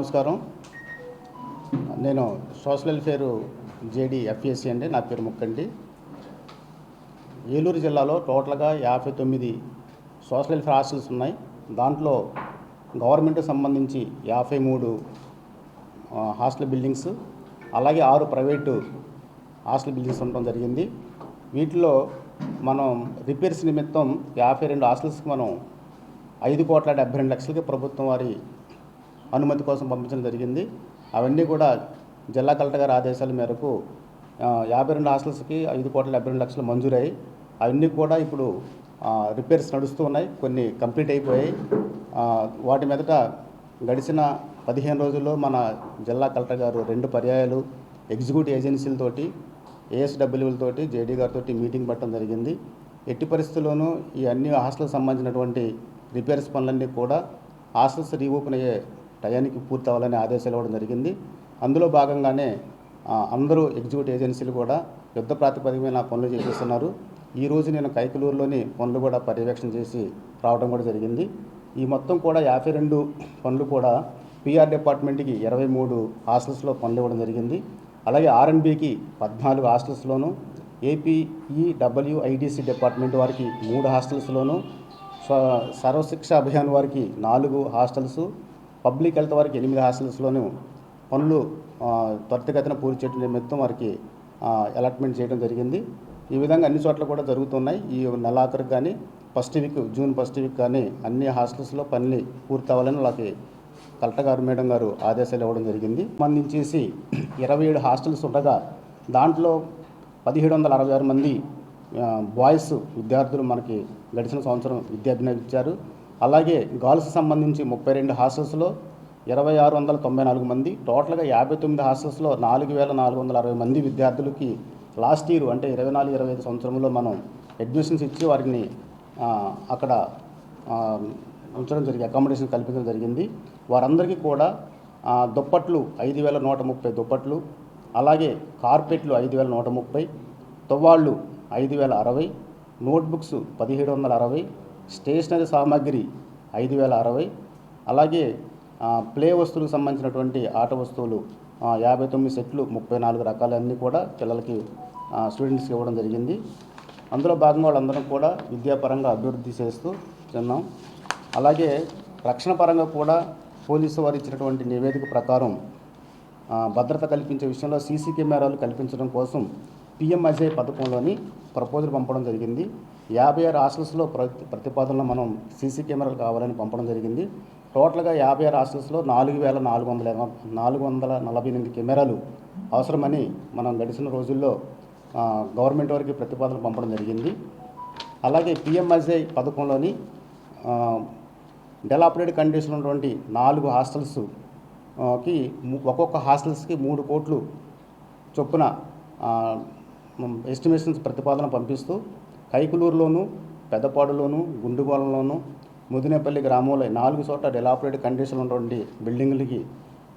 నమస్కారం. నేను social welfare JD FSC అండి నా పేరు ముక్కండి ఏలూరు జిల్లాలో టోటల్గా యాభై తొమ్మిది సోషల్ వెల్ఫేర్ హాస్టల్స్ ఉన్నాయి. దాంట్లో గవర్నమెంట్కి సంబంధించి యాభై మూడు హాస్టల్ బిల్డింగ్స్ అలాగే ఆరు ప్రైవేటు హాస్టల్ బిల్డింగ్స్ ఉండడం జరిగింది. వీటిలో మనం రిపేర్స్ నిమిత్తం యాభై రెండు హాస్టల్స్కి మనం ఐదు కోట్ల డెబ్బై రెండు లక్షలకి ప్రభుత్వం వారి అనుమతి కోసం పంపించడం జరిగింది. అవన్నీ కూడా జిల్లా కలెక్టర్ గారి ఆదేశాల మేరకు యాభై రెండు హాస్టల్స్కి ఐదు కోట్ల డెబ్బై రెండు లక్షలు మంజూరయ్యాయి. అవన్నీ కూడా ఇప్పుడు రిపేర్స్ నడుస్తూ ఉన్నాయి. కొన్ని కంప్లీట్ అయిపోయాయి. వాటి మీదట గడిచిన పదిహేను రోజుల్లో మన జిల్లా కలెక్టర్ గారు రెండు పర్యాయాలు ఎగ్జిక్యూటివ్ ఏజెన్సీలతోటి ఏఎస్డబ్ల్యూలతోటి జేడీ గారితో మీటింగ్ పెట్టడం జరిగింది. ఎట్టి పరిస్థితుల్లోనూ ఈ అన్ని హాస్టల్కి సంబంధించినటువంటి రిపేర్స్ పనులన్నీ కూడా హాస్టల్స్ రీఓపెన్ అయ్యే టయానికి పూర్తి అవ్వాలని ఆదేశాలు ఇవ్వడం జరిగింది. అందులో భాగంగానే అందరూ ఎగ్జిక్యూటివ్ ఏజెన్సీలు కూడా యుద్ధ ప్రాతిపదికమైన పనులు చేపిస్తున్నారు. ఈ రోజు నేను కైకలూరులోని పనులు కూడా పర్యవేక్షణ చేసి రావడం కూడా జరిగింది. ఈ మొత్తం కూడా యాభై రెండు పనులు కూడా పిఆర్ డిపార్ట్మెంట్కి ఇరవై మూడు హాస్టల్స్లో పనులు ఇవ్వడం జరిగింది. అలాగే ఆర్ఎన్బికి పద్నాలుగు హాస్టల్స్లోను ఏపీఈ డబ్ల్యూఐడిసి డిపార్ట్మెంట్ వారికి మూడు హాస్టల్స్లోను సర్వశిక్ష అభియాన్ వారికి నాలుగు హాస్టల్స్ పబ్లిక్ హెల్త్ వారికి ఎనిమిది హాస్టల్స్లోనూ పనులు త్వరితగతిన పూర్తి చేయడం నిమిత్తం వారికి అలాట్మెంట్ చేయడం జరిగింది. ఈ విధంగా అన్ని చోట్ల కూడా జరుగుతున్నాయి. ఈ నెలాఖరుకు కానీ first week June first week కానీ అన్ని హాస్టల్స్లో పనులు పూర్తి అవ్వాలని వాళ్ళకి కలెక్టర్ గారు మేడం గారు ఆదేశాలు ఇవ్వడం జరిగింది. సంబంధించేసి ఇరవై ఏడు హాస్టల్స్ ఉండగా దాంట్లో పదిహేడు వందల అరవై ఆరు మంది బాయ్స్ విద్యార్థులు మనకి గడిచిన సంవత్సరం విద్యార్థిని ఇచ్చారు. అలాగే గర్ల్స్ సంబంధించి ముప్పై రెండు హాస్టల్స్లో ఇరవై ఆరు వందల తొంభై నాలుగు మంది టోటల్గా యాభై తొమ్మిది హాస్టల్స్లో నాలుగు వేల నాలుగు వందల అరవై మంది విద్యార్థులకి లాస్ట్ ఇయర్ అంటే ఇరవై నాలుగు ఇరవై ఐదు సంవత్సరంలో మనం అడ్మిషన్స్ ఇచ్చి వారిని అక్కడ ఉంచడం జరిగింది అకామిడేషన్ కల్పించడం జరిగింది. వారందరికీ కూడా దుప్పట్లు ఐదు వేల నూట ముప్పై దుప్పట్లు అలాగే కార్పెట్లు ఐదు వేల నూట ముప్పై తువ్వాళ్ళు ఐదు వేల అరవై నోట్బుక్స్ పదిహేడు వందల అరవై స్టేషనరీ సామాగ్రి ఐదు వేల అరవై అలాగే ప్లే వస్తువులకు సంబంధించినటువంటి ఆట వస్తువులు యాభై తొమ్మిది సెట్లు ముప్పై నాలుగు రకాలన్నీ కూడా పిల్లలకి స్టూడెంట్స్కి ఇవ్వడం జరిగింది. అందులో భాగంగా వాళ్ళందరం కూడా విద్యాపరంగా అభివృద్ధి చేస్తూ చిన్నాం అలాగే రక్షణ పరంగా కూడా పోలీసు వారు ఇచ్చినటువంటి నివేదిక ప్రకారం భద్రత కల్పించే విషయంలో సీసీ కెమెరాలు కల్పించడం కోసం పిఎం అజయ్ పథకంలోని ప్రపోజల్ పంపడం జరిగింది. యాభై ఆరు హాస్టల్స్లో ప్రతిపాదనలో మనం సీసీ కెమెరాలు కావాలని పంపడం జరిగింది. టోటల్గా యాభై ఆరు హాస్టల్స్లో నాలుగు వేల నాలుగు వందల నాలుగు వందల నలభై ఎనిమిది కెమెరాలు అవసరమని మనం గడిచిన రోజుల్లో గవర్నమెంట్ వారికి ప్రతిపాదన పంపడం జరిగింది. అలాగే పిఎంఎస్ఐ పథకంలోని ఆ, డెలాపరేట్ కండిషన్ ఉన్నటువంటి నాలుగు హాస్టల్స్ కి ఒక్కొక్క హాస్టల్స్కి మూడు కోట్లు చొప్పున ఎస్టిమేషన్స్ ప్రతిపాదన పంపిస్తూ కైకులూరులోను పెద్దపాడులోను గుండుగోలంలోను ముదినేపల్లి గ్రామంలో నాలుగు చోట్ల డెలాపరేట్ కండిషన్ ఉన్నటువంటి బిల్డింగులకి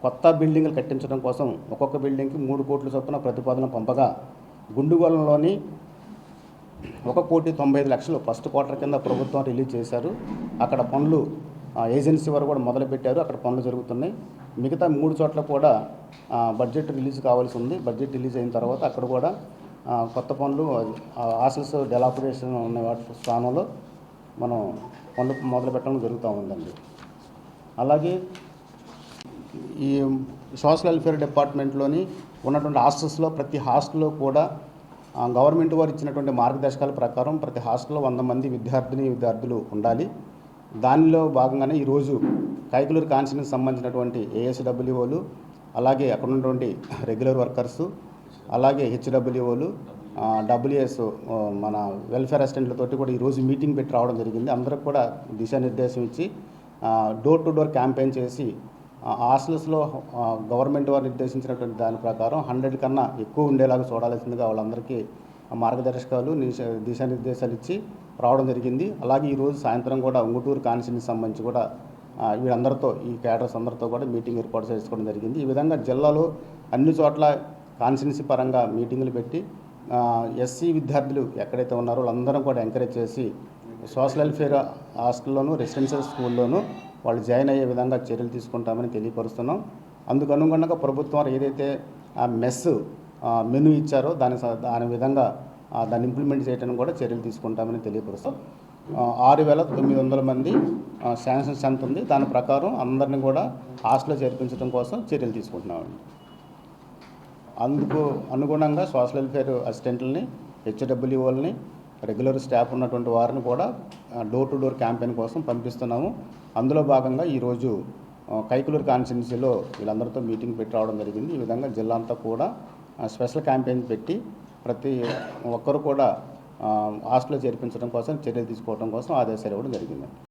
కొత్త బిల్డింగులు కట్టించడం కోసం ఒక్కొక్క బిల్డింగ్కి మూడు కోట్ల చొప్పున ప్రతిపాదన పంపగా గుండుగోలంలోని ఒక కోటి తొంభై ఐదు లక్షలు ఫస్ట్ క్వార్టర్ కింద ప్రభుత్వం రిలీజ్ చేశారు. అక్కడ పనులు ఏజెన్సీ వారు కూడా మొదలుపెట్టారు. అక్కడ పనులు జరుగుతున్నాయి. మిగతా మూడు చోట్ల కూడా బడ్జెట్ రిలీజ్ కావాల్సి ఉంది. బడ్జెట్ రిలీజ్ అయిన తర్వాత అక్కడ కూడా కొత్త పనులు హాస్టల్స్ డెలాపరేషన్ ఉన్న వాటి స్థానంలో మనం పనులు మొదలు పెట్టడం జరుగుతూ ఉందండి. అలాగే ఈ సోషల్ వెల్ఫేర్ డిపార్ట్మెంట్లోని ఉన్నటువంటి హాస్టల్స్లో ప్రతి హాస్టల్లో కూడా గవర్నమెంట్ వారు ఇచ్చినటువంటి మార్గదర్శకాల ప్రకారం ప్రతి హాస్టల్లో వంద మంది విద్యార్థిని విద్యార్థులు ఉండాలి. దానిలో భాగంగానే ఈరోజు కైకులూరు కాన్స్టిట్యూన్సీ సంబంధించినటువంటి ఏఎస్డబ్ల్యూఓలు అలాగే అక్కడ ఉన్నటువంటి రెగ్యులర్ వర్కర్స్ అలాగే హెచ్డబ్ల్యూఓలు డబ్ల్యూఎస్ మన వెల్ఫేర్ అసిస్టెంట్లతోటి కూడా ఈరోజు మీటింగ్ పెట్టి రావడం జరిగింది. అందరికి కూడా దిశానిర్దేశం ఇచ్చి డోర్ టు డోర్ క్యాంపెయిన్ చేసి హాస్టల్స్లో గవర్నమెంట్ వారు నిర్దేశించినటువంటి దాని ప్రకారం హండ్రెడ్ కన్నా ఎక్కువ ఉండేలాగా చూడాల్సిందిగా వాళ్ళందరికీ మార్గదర్శకాలు దిశానిర్దేశాలు ఇచ్చి రావడం జరిగింది. అలాగే ఈరోజు సాయంత్రం కూడా ఉంగుటూరు కాన్స్టిట్యూన్సీ సంబంధించి కూడా వీళ్ళందరితో ఈ క్యాడర్స్ అందరితో కూడా మీటింగ్ ఏర్పాటు చేసుకోవడం జరిగింది. ఈ విధంగా జిల్లాలో అన్ని చోట్ల కాన్స్టిట్యూన్సీ పరంగా మీటింగులు పెట్టి ఎస్సీ విద్యార్థులు ఎక్కడైతే ఉన్నారో వాళ్ళందరం కూడా ఎంకరేజ్ చేసి సోషల్ వెల్ఫేర్ హాస్టల్లోనూ రెసిడెన్షియల్ స్కూల్లోనూ వాళ్ళు జాయిన్ అయ్యే విధంగా చర్యలు తీసుకుంటామని తెలియపరుస్తున్నాం. అందుకు అనుగుణంగా ప్రభుత్వం ఏదైతే ఆ మెస్ మెను మెనూ ఇచ్చారో దాని స- దాని విధంగా దాన్ని ఇంప్లిమెంట్ చేయడానికి కూడా చర్యలు తీసుకుంటామని తెలియపరుస్తాం. ఆరు వేల తొమ్మిది వందల మంది ఆ, శాంక్షన్ స్ట్రెంత్ ఉంది. దాని ప్రకారం అందరిని కూడా హాస్టల్లో చేర్పించడం కోసం చర్యలు తీసుకుంటున్నామండి. అందుకు అనుగుణంగా సోషల్ వెల్ఫేర్ అసిస్టెంట్లని హెచ్డబ్ల్యూఓల్ని రెగ్యులర్ స్టాఫ్ ఉన్నటువంటి వారిని కూడా డోర్ టు డోర్ క్యాంపెయిన్ కోసం పంపిస్తున్నాము. అందులో భాగంగా ఈరోజు ఆ, కైకులూరు కాన్స్టిట్యున్సీలో వీళ్ళందరితో మీటింగ్ పెట్టి రావడం జరిగింది. ఈ విధంగా జిల్లా అంతా కూడా స్పెషల్ క్యాంపెయిన్ పెట్టి ప్రతి ఒక్కరు కూడా హాస్టల్లో చేర్పించడం కోసం చర్యలు తీసుకోవడం కోసం ఆదేశాలు ఇవ్వడం జరిగింది.